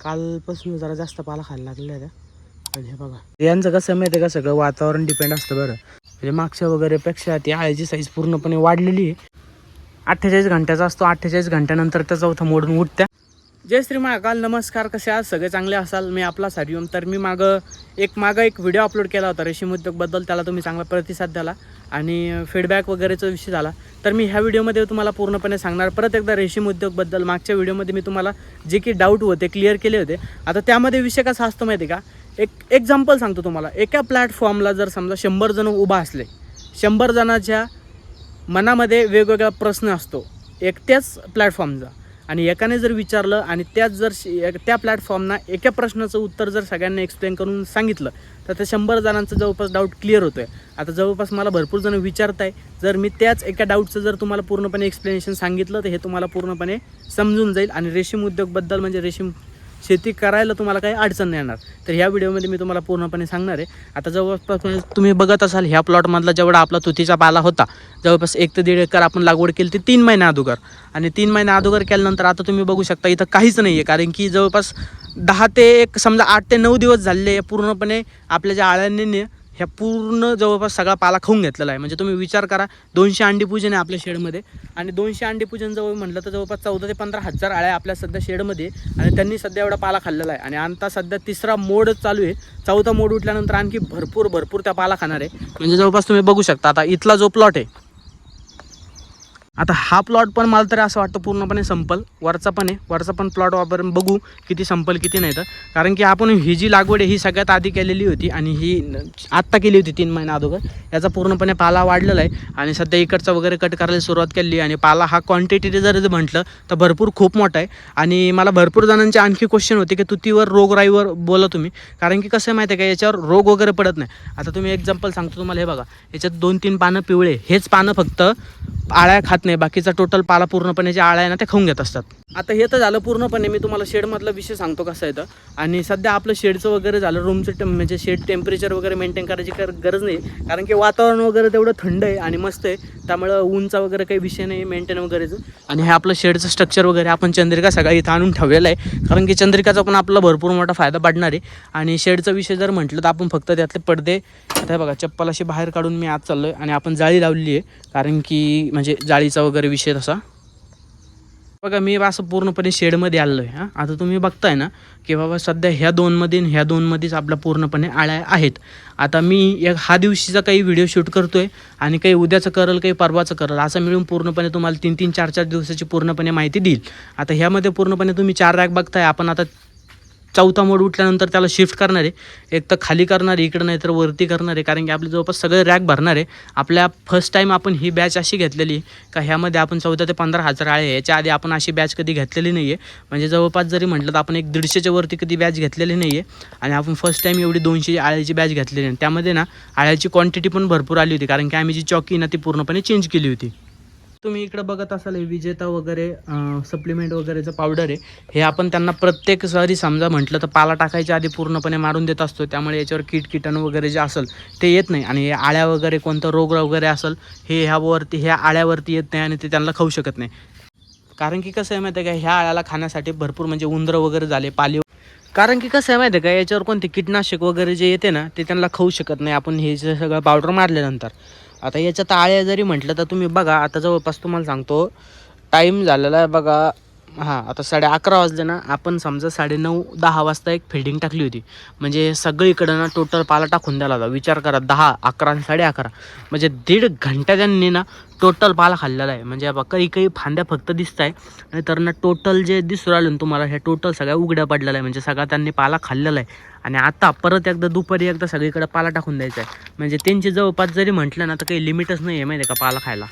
कालपासून जरा जास्त पाला खायला लागलेला आहे आणि हे बघा. यांचं कसं माहिती आहे का सगळं? वातावरण डिपेंड असतं बरं. म्हणजे मागच्या वगैरेपेक्षा ती आळ्याची साईज पूर्णपणे वाढलेली आहे. अठ्ठेचाळीस घंट्याचा असतो. अठ्ठेचाळीस घंट्यानंतर त्या चौथा मोडून उठत्या. जय श्री महाकाल नमस्कार कसे आज सगळे चांगले असाल? मी आपला सारिओम तर मी मागं एक मागं एक व्हिडिओ अपलोड केला होता रेशीम उद्योगबद्दल त्याला तुम्ही चांगला प्रतिसाद द्याला आणि फीडबॅक वगैरेचा विषय झाला. तर मी ह्या व्हिडिओमध्ये तुम्हाला पूर्णपणे सांगणार. परत एकदा रेशीम उद्योगबद्दल मागच्या व्हिडिओमध्ये मी तुम्हाला जे की डाऊट होते क्लिअर केले होते. आता त्यामध्ये विषय कसा असतो माहिती आहे का? एक एक्झाम्पल सांगतो तुम्हाला. एका प्लॅटफॉर्मला जर समजा शंभर जण उभा असले शंभर जणाच्या मनामध्ये वेगवेगळा प्रश्न असतो एकट्याच प्लॅटफॉर्मचा आणि एकाने जर विचारलं आणि त्याच जर श- त्या प्लॅटफॉर्मना एका प्रश्नाचं उत्तर जर सगळ्यांना एक्सप्लेन करून सांगितलं तर त्या शंभर जणांचं जवळपास डाऊट क्लिअर होतोय. आता जवळपास मला भरपूर जण आहे जर मी त्याच एका डाऊटचं जर तुम्हाला पूर्णपणे एक्सप्लेनेशन सांगितलं तर हे तुम्हाला पूर्णपणे समजून जाईल. आणि रेशीम उद्योगबद्दल म्हणजे रेशीम शेती करायला तुम्हाला काही अडचण नाही येणार. तर ह्या व्हिडिओमध्ये मी तुम्हाला पूर्णपणे सांगणार आहे. आता जवळपास तुम्ही बघत असाल ह्या प्लॉटमधला जेवढा आपला तुतीचा पाला होता जवळपास एक ते दीड एकर आपण लागवड केली ती तीन महिन्या अगोदर. आणि तीन महिन्या अगोदर केल्यानंतर आता तुम्ही बघू शकता इथं काहीच नाही आहे कारण की जवळपास दहा ते एक समजा आठ ते नऊ दिवस झालेले पूर्णपणे आपल्या ज्या आळ्यांनी ह्या पूर्ण जवळपास सगळा पाला खाऊन घेतलेला आहे. म्हणजे तुम्ही विचार करा दोनशे अंडी पूजन आहे आपल्या शेडमध्ये. आणि दोनशे अंडी पूजन जवळ म्हटलं तर जवळपास चौदा ते पंधरा हजार आळ्या आपल्या सध्या शेडमध्ये आणि त्यांनी सध्या एवढा पाला खाल्लेला आहे. आणि आता सध्या तिसरा मोड चालू आहे. चौथा मोड उठल्यानंतर आणखी भरपूर भरपूर त्या पाला खाणार आहे. म्हणजे जवळपास तुम्ही बघू शकता आता इथला जो प्लॉट आहे आता हा प्लॉट पण मला तरी असं वाटतं पूर्णपणे संपल. वरचा पण आहे. वरचा पण प्लॉट वापरून बघू किती संपल किती नाही तर. कारण की आपण ही जी लागवड आहे ही सगळ्यात आधी केलेली होती आणि ही आत्ता केली होती तीन महिना अगोदर. याचा पूर्णपणे पाला वाढलेला आहे आणि सध्या इकडचा वगैरे कट करायला सुरुवात केली आणि पाला हा क्वांटिटी जर म्हटलं तर भरपूर खूप मोठा आहे. आणि मला भरपूर जणांचे आणखी क्वेश्चन होते की तुतीवर रोगराईवर बोला तुम्ही. कारण की कसं आहे माहिती आहे का याच्यावर रोग वगैरे पडत नाही. आता तुम्ही एक्झाम्पल सांगतो तुम्हाला हे बघा. याच्यात दोन तीन पानं पिवळे हेच पानं फक्त आळ्या खात नाही बाकीचा टोटल पाला पूर्णपणे जे आळ्या आहे ना ते खाऊन घेत असतात. आता हे तर झालं पूर्णपणे मी तुम्हाला शेडमधला विषय सांगतो कसं येतं आणि सध्या आपलं शेडचं वगैरे झालं रूमचं टेम म्हणजे शेड टेम्परेचर वगैरे मेंटेन करायची गरज नाही. कारण की वातावरण वगैरे तेवढं थंड आहे आणि मस्त आहे. त्यामुळं ऊनचा वगैरे काही विषय नाही मेंटेन वगैरेचं. आणि हे आपलं शेडचं स्ट्रक्चर वगैरे आपण चंद्रिका सगळं इथं आणून ठेवलेलं आहे. कारण की चंद्रिकाचा पण आपला भरपूर मोठा फायदा पडणार आहे. आणि शेडचा विषय जर म्हटलं तर आपण फक्त त्यातले पडदे आता बघा चप्पल अशी बाहेर काढून मी आत चाललो आहे आणि आपण जाळी लावलेली आहे. कारण की म्हणजे जाळीचा वगैरे विषय तसा. बघा मी असं पूर्णपणे शेडमध्ये आलो आहे हां. आता तुम्ही बघताय ना की बाबा सध्या ह्या दोनमध्ये ह्या दोनमध्येच आपल्या पूर्णपणे आळ्या आहेत. आता मी एक हा दिवशीचा काही व्हिडिओ शूट करतोय आणि काही उद्याचं करल काही परवाचं करल असं मिळून पूर्णपणे तुम्हाला तीन तीन चार चार दिवसाची पूर्णपणे माहिती देईल. आता ह्यामध्ये पूर्णपणे तुम्ही चार रॅक बघताय आपण आता चौथा मोड उठल्यानंतर त्याला शिफ्ट करणार आहे. एक तर खाली करणार आहे इकडं नाही तर वरती करणार आहे. कारण की आपले जवळपास सगळे रॅक भरणार आहे. आपल्या फर्स्ट टाईम आपण ही बॅच अशी घेतलेली आहे का ह्यामध्ये आपण चौदा ते पंधरा हजार आळे आहे. याच्या आधी आपण अशी बॅच कधी घेतलेली नाही आहे म्हणजे जवळपास जरी म्हटलं तर आपण एक दीडशेच्या वरती कधी बॅच घेतलेली नाही आहे आणि आपण फर्स्ट टाईम एवढी दोनशे आळ्याची बॅच घेतलेली आहे त्यामध्ये ना आळ्याची क्वांटिटी पण भरपूर आली होती. कारण की आम्ही जी चॉकी ना ती पूर्णपणे चेंज केली होती. तुम्ही इकडे बघत असाल हे विजेता वगैरे सप्लिमेंट वगैरेचं पावडर आहे. हे आपण त्यांना प्रत्येक सरी समजा म्हटलं तर पाला टाकायच्या आधी पूर्णपणे मारून देत असतो. त्यामुळे याच्यावर कीट किटाणू वगैरे जे असेल ते येत नाही. आणि हे आळ्या वगैरे कोणतं रोग वगैरे असेल हे ह्यावरती ह्या आळ्यावरती येत नाही आणि ते त्यांना खाऊ शकत नाही. कारण की कसं आहे माहिती आहे का ह्या आळ्याला खाण्यासाठी भरपूर म्हणजे उंदरं वगैरे झाले पाली कारण की कसं आहे माहिती आहे का याच्यावर कोणते कीटनाशक वगैरे जे येते ना ते त्यांना खाऊ शकत नाही. आपण हे जे सगळं पावडर मारल्यानंतर. आता याच्यात आळ्या जरी म्हटलं तर तुम्ही बघा आता जवळपास तुम्हाला सांगतो टाईम झालेला आहे बघा हां आता साडे अकरा वाजले ना आपण समजा साडे नऊ दहा वाजता एक फिल्डिंग टाकली होती. म्हणजे सगळीकडं ना टोटल पाला टाकून द्यायला होता विचार करा दहा अकरा आणि साडे अकरा. म्हणजे दीड घंटा त्यांनी ना टोटल पाला खाल्लेला आहे. म्हणजे बाबा काही काही फांद्या फक्त दिसत आहे नाही तर ना टोटल जे दिसू राहिलं ना तुम्हाला हे टोटल सगळ्या उघड्या पडलेलं आहे. म्हणजे सगळा त्यांनी पाला खाल्लेला आहे. आणि आता परत एकदा दुपारी एकदा सगळीकडे पाला टाकून द्यायचा आहे. म्हणजे त्यांची जवळपास जरी म्हटलं ना तर काही लिमिटच नाही आहे माहिती का पाला खायला.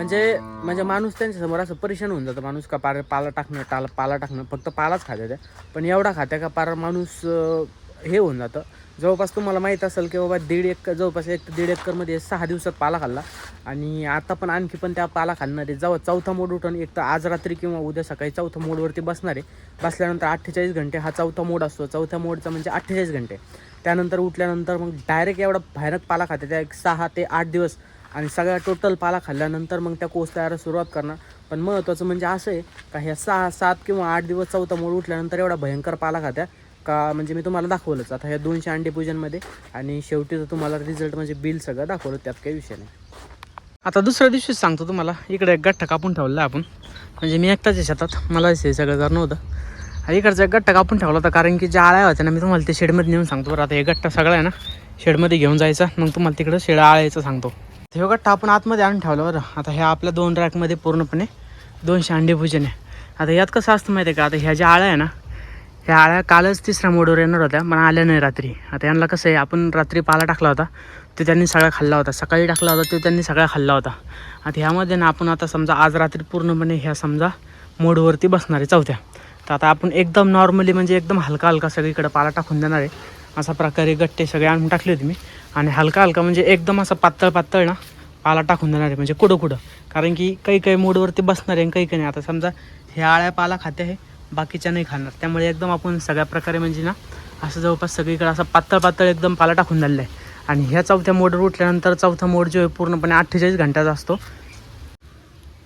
म्हणजे म्हणजे माणूस त्यांच्यासमोर असं परेशान होऊन जातं. माणूस का पार पाला टाकणं टाला पाला टाकणं फक्त पालाच खात्या त्या पण एवढा खात्या का पार माणूस हे होऊन जातं. जवळपास तुम्हाला माहीत असेल की बाबा दीड एक जवळपास एक दीड एकरमध्ये सहा दिवसात पाला खाल्ला. आणि आता पण आणखी पण त्या पाला खालणार आहे जेव्हा चौथा मोड उठून एक तर आज रात्री किंवा उद्या सकाळी चौथा मोडवरती बसणार. आहे बसल्यानंतर अठ्ठेचाळीस घंटे हा चौथा मोड असतो. चौथ्या मोडचा म्हणजे अठ्ठेचाळीस घंटे. त्यानंतर उठल्यानंतर मग डायरेक्ट एवढा भयानक पाला खाते. त्या एक सहा ते आठ दिवस आणि सगळ्या टोटल पाला खाल्ल्यानंतर मग त्या कोस तयार सुरुवात करणार. पण महत्त्वाचं म्हणजे असं आहे का ह्या सहा सात किंवा आठ दिवस चौथा मोड उठल्यानंतर एवढा भयंकर पाला खात्या का म्हणजे मी तुम्हाला दाखवलंच. आता ह्या दोनशे अंडे पूजनमध्ये आणि शेवटी तर तुम्हाला रिझल्ट म्हणजे बिल सगळं दाखवलं त्यात काही विषय नाही. आता दुसऱ्या दिवशीच सांगतो तुम्हाला इकडे एक गठ्ठा कापून ठेवला आपण. म्हणजे मी एकटाच आहे शेतात मला हे सगळं करणं होतं आणि इकडचा एक गठ्ठा कापून ठेवला होता कारण की ज्या आळ्या होत्या ना मी तुम्हाला ते शेडमध्ये नेऊन सांगतो बरं. आता हे गट्टा सगळा आहे ना शेडमध्ये घेऊन जायचा मग तुम्हाला तिकडं शेड आळायचं सांगतो. हे बघा आपण आतमध्ये आणून ठेवलं बरं. आता ह्या आपल्या दोन रॅकमध्ये पूर्णपणे दोनशे अंडे भुजन आहे आता यात कसं असतं माहिती आहे का? आता ह्या ज्या आळ्या आहे ना ह्या आळ्या कालच तिसऱ्या मोडवर येणार होत्या पण आल्या नाही रात्री. आता यांना कसं आहे आपण रात्री पाला टाकला होता ते त्यांनी सगळा खाल्ला होता. सकाळी टाकला होता ते त्यांनी सगळा खाल्ला होता. आता ह्यामध्ये ना आपण आता समजा आज रात्री पूर्णपणे ह्या समजा मोडवरती बसणार आहे चौथ्या. तर आता आपण एकदम नॉर्मली म्हणजे एकदम हलका हलका सगळीकडे पाला टाकून देणार आहे. अशा प्रकारे गट्टे सगळे आणून टाकले होते मी. आणि हलका हलका म्हणजे एकदम असं पातळ पातळ ना पाला टाकून देणार आहे. म्हणजे कुठं कुठं कारण की काही काही मोडवरती बसणार आहे आणि काही काही नाही. आता समजा ह्या आळ्या पाला खाते आहे बाकीच्या नाही खाणार. त्यामुळे एकदम आपण सगळ्या प्रकारे म्हणजे ना असं जवळपास सगळीकडे असं पातळ पातळ एकदम पाला टाकून झालेला आहे. आणि ह्या चौथ्या मोडवर उठल्यानंतर चौथा मोड जो आहे पूर्णपणे अठ्ठेचाळीस घंट्याचा असतो.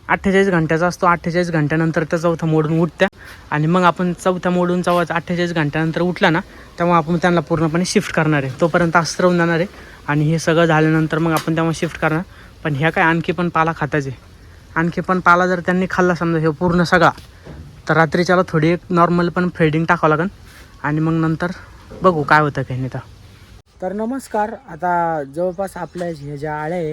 अठ्ठेचाळीस घंट्याचा असतो. अठ्ठेचाळीस घंट्यानंतर त्या चौथा मोडून उठत्या. आणि मग आपण चौथ्या मोडून चौथा अठ्ठेचाळीस घंट्यानंतर उठला ना तेव्हा आपण त्यांना पूर्णपणे शिफ्ट करणार आहे. तोपर्यंत अस्त्रवून जाणार आहे. आणि हे सगळं झाल्यानंतर मग आपण तेव्हा शिफ्ट करणार. पण ह्या काय आणखी पण पाला खाताचे आणखी पण पाला जर त्यांनी खाल्ला समजा हे पूर्ण सगळा तर रात्रीच्याला थोडी एक नॉर्मल पण फेडिंग टाकावं लागेल आणि मग नंतर बघू काय होतं काही नाही तर. तर नमस्कार. आता जवळपास आपल्या ह्या ज्या आळ्या आहे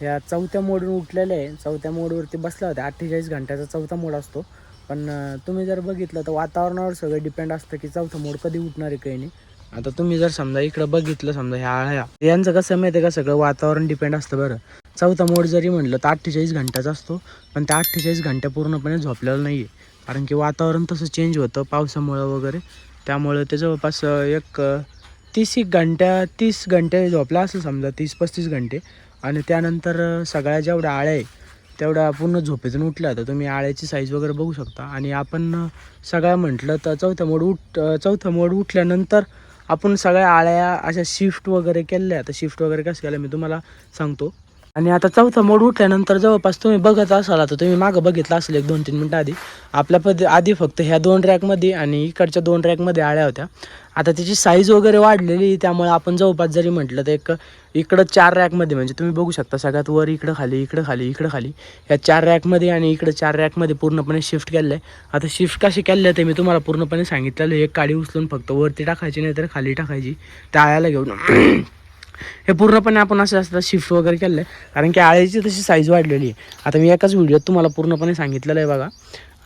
ह्या चौथ्या मोडून उठलेल्या आहे. चौथ्या मोडवरती बसल्या होत्या. अठ्ठेचाळीस घंट्याचा चौथा मोड असतो. पण तुम्ही जर बघितलं तर वातावरणावर सगळं डिपेंड असतं की चौथा मोड कधी उठणार आहे काही नाही. आता तुम्ही जर समजा इकडं बघितलं समजा ह्या आळ्या यांचं कसं माहिती आहे का? सगळं वातावरण डिपेंड असतं बरं. चौथा मोड जरी म्हटलं तर अठ्ठेचाळीस घंट्याचा असतो पण त्या अठ्ठेचाळीस घंट्या पूर्णपणे झोपलेलं नाही आहे कारण की वातावरण तसं चेंज होतं पावसामुळं वगैरे. त्यामुळे ते जवळपास एक तीस एक घंट्या तीस घंटे झोपला असं समजा तीस पस्तीस घंटे. आणि त्यानंतर सगळ्या जेवढ्या आळ्या आहे तेवढ्या पूर्ण झोपेतून उठल्या तर तुम्ही आळ्याची साईज वगैरे बघू शकता. आणि आपण सगळं सगळ्या म्हटलं तर चौथा मोड उठ चौथ्या मोड उठल्यानंतर आपण सगळ्या आळ्या अशा शिफ्ट वगैरे केल्या. तर शिफ्ट वगैरे कसं केलं मी तुम्हाला सांगतो. आणि आता चौथा मोड उठल्यानंतर जवळपास तुम्ही बघत असाल आता तुम्ही मागं बघितलं असेल एक दोन तीन मिनटं आधी. आपल्या पद आधी फक्त ह्या दोन रॅकमध्ये आणि इकडच्या दोन रॅकमध्ये आळ्या होत्या. आता त्याची साईज वगैरे वाढलेली त्यामुळे आपण जवळपास जरी म्हटलं तर एक इकडं चार रॅकमध्ये म्हणजे तुम्ही बघू शकता सगळ्यात वर इकडं खाली इकडं खाली इकडं खाली. ह्या चार रॅकमध्ये आणि इकडं चार रॅकमध्ये पूर्णपणे शिफ्ट केलं आहे. आता शिफ्ट कशी केलं आहे ते मी तुम्हाला पूर्णपणे सांगितलेलं एक काडी उचलून फक्त वरती टाकायची नाही तर खाली टाकायची. त्या आळ्याला घेऊन हे पूर्णपणे आपण असं असतं शिफ्ट वगैरे केलं आहे कारण की आळ्याची तशी साईज वाढलेली आहे. आता मी एकाच व्हिडिओत तुम्हाला पूर्णपणे सांगितलेलं आहे बघा.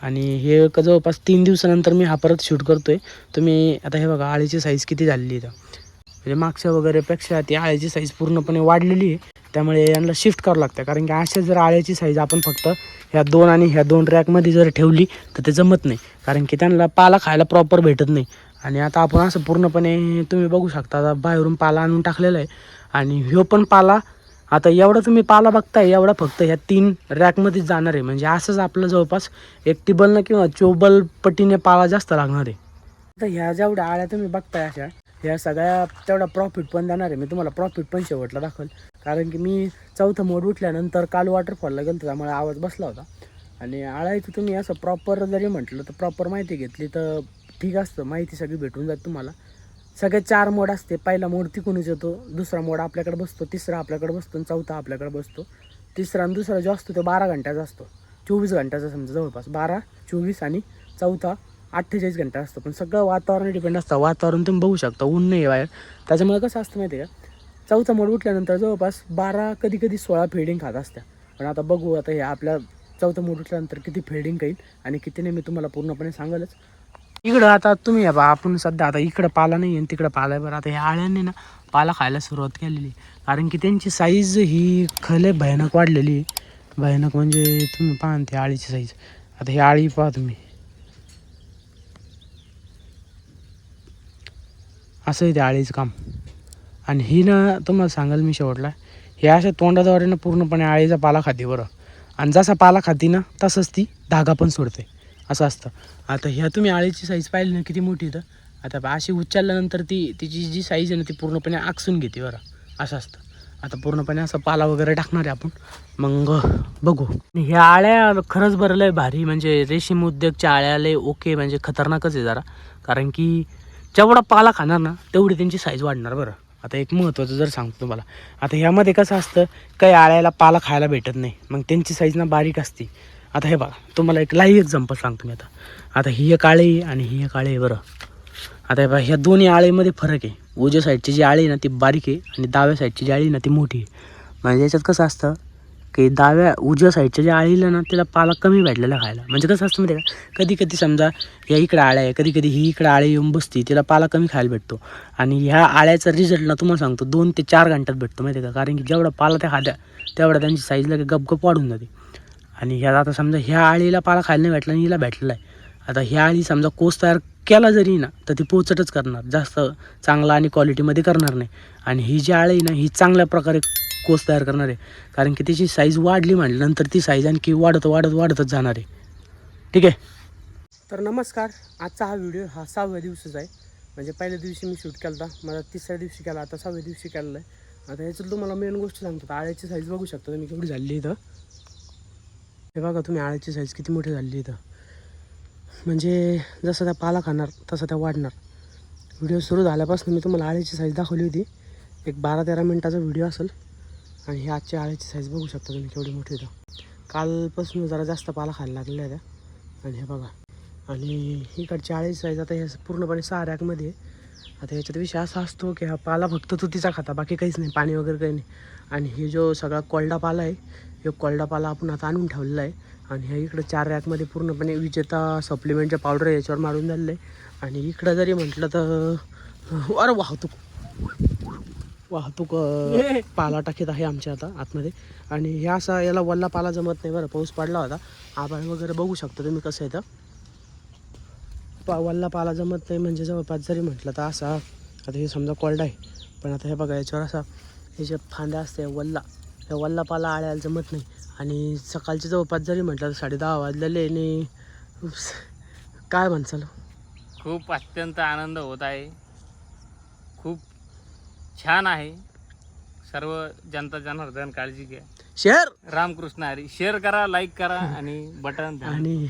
आणि हे एक जवळपास तीन दिवसानंतर मी हा परत शूट करतो आहे तुम्ही आता हे बघा आळीची साईज किती झालेली आहे इथं. म्हणजे मागच्या वगैरेपेक्षा ती आळ्याची साईज पूर्णपणे वाढलेली आहे. त्यामुळे यांना शिफ्ट करावं लागतं. कारण की अशा जर आळ्याची साईज आपण फक्त ह्या दोन आणि ह्या दोन रॅकमध्ये जर ठेवली तर ते जमत नाही. कारण की त्यांना पाला खायला प्रॉपर भेटत नाही. आणि आता आपण असं पूर्णपणे तुम्ही बघू शकता आता बाहेरून पाला आणून टाकलेला आहे. आणि ह्यो पण पाला आता एवढा तुम्ही पाला बघताय एवढा फक्त ह्या तीन रॅकमध्येच जाणार आहे. म्हणजे असंच आपलं जवळपास एक टिबलनं किंवा चोबल पटीने पाला जास्त लागणार आहे. आता ह्या जेवढ्या आळ्या तुम्ही बघताय अशा ह्या सगळ्या तेवढा प्रॉफिट पण देणार आहे. मी तुम्हाला प्रॉफिट पण शेवटला दाखवेल. कारण की मी चौथं मोड उठल्यानंतर काल वॉटरफॉलला गेलो त्यामुळे आवाज बसला होता. आणि आळायचं तुम्ही असं प्रॉपर जरी म्हटलं तर प्रॉपर माहिती घेतली तर ठीक असतं माहिती सगळी भेटून जाते तुम्हाला. सगळे चार मोड असते. पहिला मोड तिकूनच येतो दुसरा मोड आपल्याकडे बसतो तिसरा आपल्याकडे बसतो आणि चौथा आपल्याकडे बसतो. तिसरा आणि दुसरा जो असतो तो बारा घंट्याचा असतो. चोवीस घंट्याचा समजा जवळपास. बारा चोवीस आणि चौथा अठ्ठेचाळीस घंटा असतो. पण सगळं वातावरण डिपेंड असतं. वातावरण तुम्ही बघू शकता ऊन नाही बाहेर. त्याच्यामुळे कसं असतं माहिती आहे का? चौथा मोड उठल्यानंतर जवळपास बारा कधी कधी सोळा फिल्डिंग खात असत्या. पण आता बघू आता हे आपल्या चौथा मोड उठल्यानंतर किती फिल्डिंग येईल आणि किती नाही मी तुम्हाला पूर्णपणे सांगालच. इकडं आता तुम्ही या बा आपण सध्या आता इकडं पाला नाही आणि तिकडं पाला आहे बरं. आता ह्या आळ्यांनी ना पाला खायला सुरुवात केलेली. कारण की त्यांची साईज ही खले भयानक वाढलेली आहे. भयानक म्हणजे तुम्ही पाहा ना आळीची साईज आता ही आळी पहा तुम्ही. असं आहे ते आळीचं काम. आणि ही ना तुम्हाला सांगाल मी शेवटला हे अशा तोंडाद्वारे ना पूर्णपणे आळीचा पाला खाते बरं. आणि जसा पाला खाती ना तसंच ती धागा पण सोडते. असं असतं. आता ह्या तुम्ही आळीची साईज पाहिली ना किती मोठी तर आता अशी उच्चारल्यानंतर ती तिची जी साईज आहे ना ती पूर्णपणे आकसून घेते बरं. असं असतं. आता पूर्णपणे असं पाला वगैरे टाकणार आहे आपण. मग बघू. ह्या आळ्या खरंच बरं लय भारी म्हणजे रेशीम उद्योगच्या आळ्या लय ओके म्हणजे खतरनाकच आहे जरा. कारण की जेवढा पाला खाणार ना तेवढी त्यांची साईज वाढणार बरं. आता एक महत्त्वाचं जर सांगतो तुम्हाला. आता ह्यामध्ये कसं असतं काही आळ्याला पाला खायला भेटत नाही. मग त्यांची साईज ना बारीक असते. आता हे बघा तुम्हाला एक लाईव्ह एक्झाम्पल सांगतो मी आता. आता ही एक आळी आणि ही एक आळी आहे बरं. आता हे बघा ह्या दोन्ही आळीमध्ये फरक आहे. उजव्या साईडची जी आळी ना ती बारीक आहे आणि डाव्या साईडची जी आळी ना ती मोठी आहे. म्हणजे याच्यात कसं असतं की डाव्या उजव्या साईडच्या ज्या आळीला ना तिला पाला कमी भेटलेला खायला. म्हणजे कसं असतं माहिती आहे का? कधी कधी समजा या इकडे आळ्या आहे कधी कधी ही इकडे आळी येऊन बसती तिला पाला कमी खायला भेटतो. आणि ह्या आळ्याचा रिझल्ट ना तुम्हाला सांगतो दोन ते चार घंट्यात भेटतो माहिती आहे का? कारण की जेवढा पाला त्या खाद्या तेवढा त्यांची साईजला गपगप वाढून जाते. आणि ह्याला आता समजा ह्या आळीला पाला खायला नाही भेटला आणि हिला भेटलेला आहे आता ह्या आळी समजा कोस तयार केला जरी ना तर ती पोचटच करणार. जास्त चांगला आणि क्वालिटीमध्ये करणार नाही. आणि ही जी आळी आहे ना ही चांगल्या प्रकारे कोस तयार करणार आहे. कारण की त्याची साईज वाढली म्हटल्यानंतर ती साईज आणखी वाढत वाढत वाढतच जाणार आहे. ठीक आहे? तर नमस्कार. आजचा हा व्हिडिओ हा सहाव्या दिवसाचा आहे. म्हणजे पहिल्या दिवशी मी शूट केला होता मला तिसऱ्या दिवशी केला आता सहाव्या दिवशी केलेला आहे. आता ह्याच्यात तुम्हाला मेन गोष्ट सांगतो. आळ्याची साईज बघू शकता तुम्ही केवढी झाली इथं. हे बघा तुम्ही आळ्याची साईज किती मोठी झाली इथं. म्हणजे जसं त्या पाला खाणार तसं त्या वाढणार. व्हिडिओ सुरू झाल्यापासून मी तुम्हाला आळ्याची साईज दाखवली होती. एक बारा तेरा मिनटाचा व्हिडिओ असेल. आणि ही आजची आळ्याची साईज बघू शकता तुम्ही केवढी मोठी इथं. कालपासून जरा जास्त पाला खायला लागलेला आहे त्या. आणि हे बघा. आणि इकडची आळीची साईज आता हे पूर्णपणे सहा रॅकमध्ये आहे. आता याच्यात विषय असा असतो की हा पाला फक्त तुतीचा खाता बाकी काहीच नाही. पाणी वगैरे काही नाही. आणि हे जो सगळा कोल्डा पाला आहे हे कोल्डापाला आपण आता आणून ठेवलेला आहे. आणि ह्या इकडं चार रॅकमध्ये पूर्णपणे विजेता सप्लिमेंटच्या पावडर याच्यावर मारून झालेलं आहे. आणि इकडं जरी म्हटलं तर अरे वाहतूक. वाहतूक पाला टाकीत आहे आमच्या आता आतमध्ये. आणि ह्या असा याला वल्ला पाला जमत नाही बरं पाऊस पडला होता. आभाळ वगैरे बघू शकता तुम्ही कसं आहे तर पा वल्ला पाला जमत नाही म्हणजे जवळपास जरी म्हटलं तर असा आता हे समजा कोल्ड आहे. पण आता हे बघा याच्यावर असा हे जे फांद्या असते वल्ला. या वल्ला पाला आळ्याला जमत नाही. आणि सकाळचे जवळपास जरी म्हटलं साडे दहा वाजलेले आणि काय म्हणचाल खूप अत्यंत आनंद होत आहे. खूप छान आहे. सर्व जनता जनार्दन काळजी घ्या. शेअर! रामकृष्ण हरी शेअर करा लाईक करा आणि बटन. आणि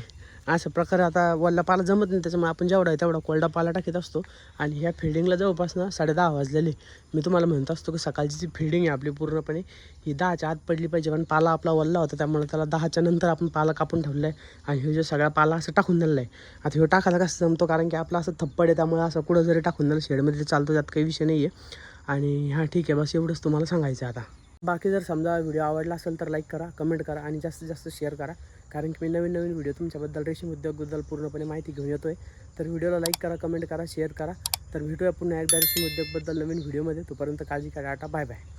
अशा प्रकारे आता वल्ला पाला जमत नाही त्याच्यामुळे आपण जेवढा आहे तेवढा कोल्डा पाला टाकत असतो. आणि ह्या फिल्डिंगला जवळपास ना साडे दहा वाजलेले. मी तुम्हाला म्हणत असतो की सकाळची जी फिल्डिंग आहे आपली पूर्णपणे ही दहाच्या आत पडली पाहिजे. पण पाला आपला वल्ला होता त्यामुळे त्याला दहाच्या नंतर आपण पाला कापून ठेवला आहे आणि हे जो सगळा पाला असं टाकून दिलेला आहे आता ह्यो टाकायला कसं जमतो? कारण की आपला असं थप्पड आहे त्यामुळे असं कुठं जरी टाकून दिलं शेडमध्ये चालतो त्यात काही विषय नाही आहे आणि हां ठीक आहे बस एवढंच तुम्हाला सांगायचं आहे आता. बाकी जर समजा व्हिडिओ आवडला असेल तर लाईक करा कमेंट करा आणि जास्तीत जास्त शेअर करा. कारण की मी नवीन नवीन व्हिडिओ तुमच्याबद्दल रेशीम उद्योगबद्दल पूर्णपणे माहिती घेऊन येतो आहे तर व्हिडिओला लाईक करा कमेंट करा शेअर करा. तर भेटूया पुन्हा एकदा रेशीम उद्योगबद्दल नवीन व्हिडिओमध्ये तोपर्यंत काळजी करा टाटा बाय बाय